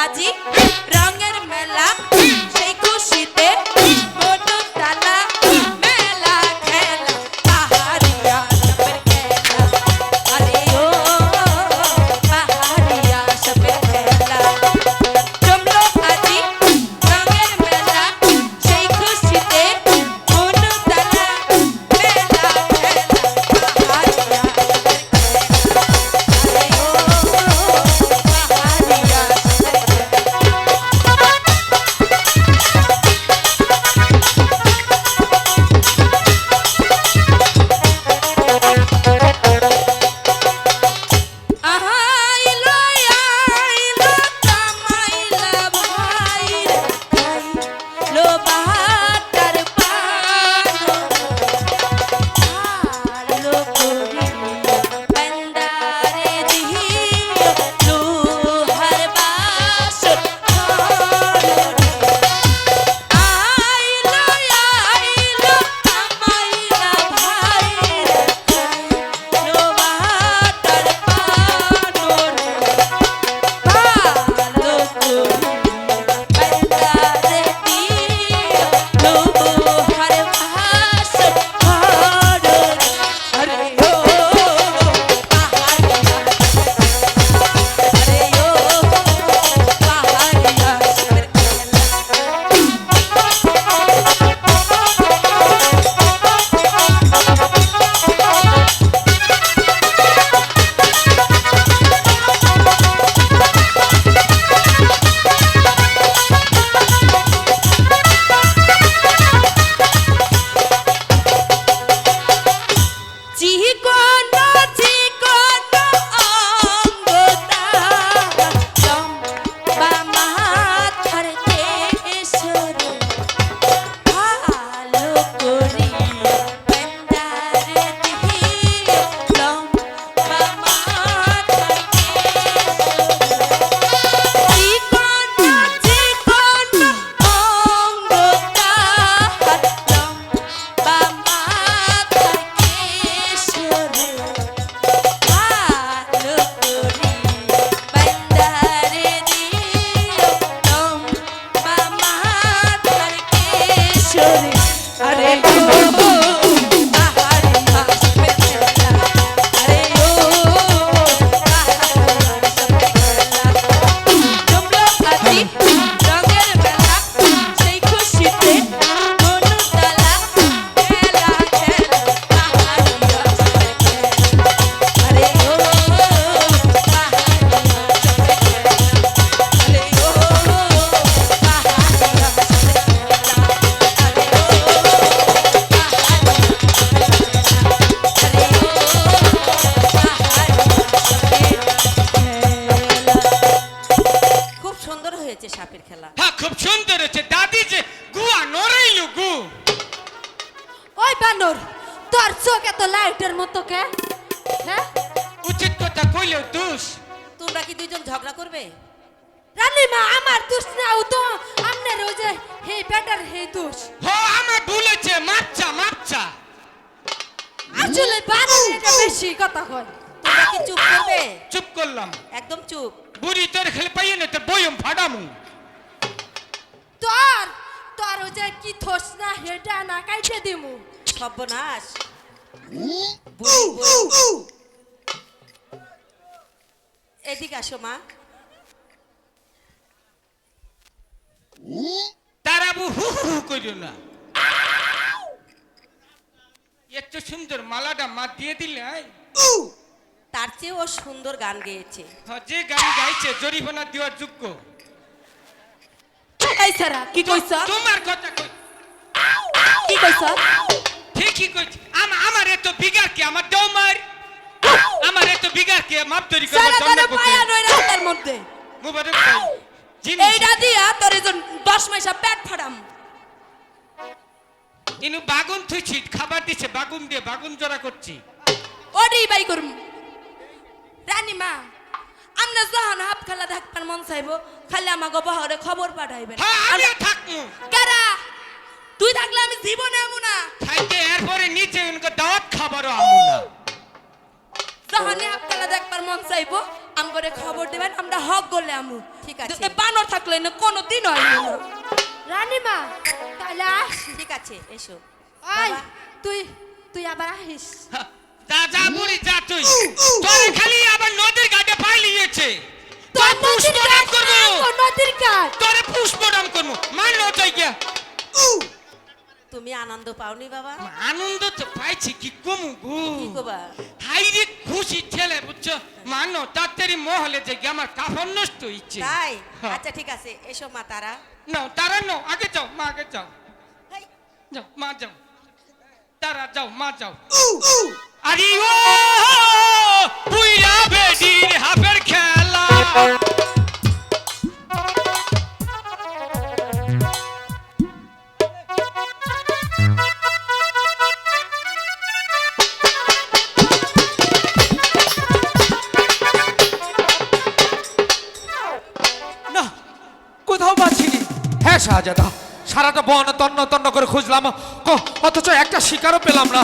আজি রঙের মেলা। সুন্দর হয়েছে সাপের খেলা। হ্যাঁ খুব সুন্দর হচ্ছে দাদি যে গুয়া নড়াইলো গু। ওই বানর তোর চোখ এত লাইটের মতো কে? হ্যাঁ? উচিত কথা কইলেও দোষ। তোমরা কি দুইজন ঝগড়া করবে? রানীমা আমার দোষ নাও তো আমনের ওই যে হে বেটার হে দোষ। হ আমার ভুল হচ্ছে মাচ্চা মাচ্চা আসলে বানর এটা বেশি কথা কয়। তোমরা কি চুপ করবে? চুপ করলাম। একদম চুপ। বুড়ি তোর খেলে পাইয়ে না তোর বয়ম ফাটামু। তোর তোর ওই যে কি থোস না হেটা না কাইতে দিমু। সর্বনাশ। বুড়ি, বুড়ি। এদিকে আসো মা। তারাবু হু হু হু করিও না। এত সুন্দর মালাটা মা দিয়ে দিলে আয়। তার চেয়ে ও সুন্দর গান গেয়েছে। হ্যাঁ, যে গান গাইছে জরিমানা দেওয়ার যোগ্য। এই সারা কি কইছ? তোমার কথা কই? কি কইছ? ঠিকই কইছি। আমা আমার এত বিগার কি? আমার আমার এত বিগার কি? মাপ তৈরি করে সারা জন্মের পায়া নই রাস্তার মধ্যে। মুবারক ভাই জিনিস। এইটা দিয়া তোর এই যে দশ পেট ফাড়াম। ইনু বাগুন থুইছি খাবার দিছে বাগুন দিয়ে বাগুন জোড়া করছি। ওডি বাই করুম। রানীমা আমরা যখন হাফ খেলা দেখবার মন চাইব খালি আমাকে বহরে খবর পাঠাইবেন। হ্যাঁ কারা? তুই থাকলে আমি জীবনে আমু না। খাইতে এরপরে নিচে উনকে দাওয়াত খাবারও আমু না। যখন হাফ খেলা দেখবার মন চাইব আম করে খবর দেবেন আমরা হক গলে আমু। ঠিক আছে। বানর থাকলে না কোনো দিন হয় না। রানীমা তাহলে আসি ঠিক আছে এসো। ওই তুই তুই আবার আহিস। যা যা বুড়ি যা তুই। তুমি আনন্দ পাওনি বাবা? আনন্দ তো পাইছি কি কমু গো? কি গোবা হাইরে খুশি ছেলে বুঝছ? মানো তাড়াতাড়ি মহলে যে আমার কাফন নষ্ট হইছে। তাই? হ্যাঁ। আচ্ছা ঠিক আছে এসো মা তারা। না তারা নো আগে যাও মা আগে যাও। যাও মা যাও। তারা যাও মা যাও। আরে ও পুইরা বেডির হাফের খেলা। সারাটা বন তন্ন তন্ন করে খুঁজলাম। অথচ একটা শিকারও পেলাম না।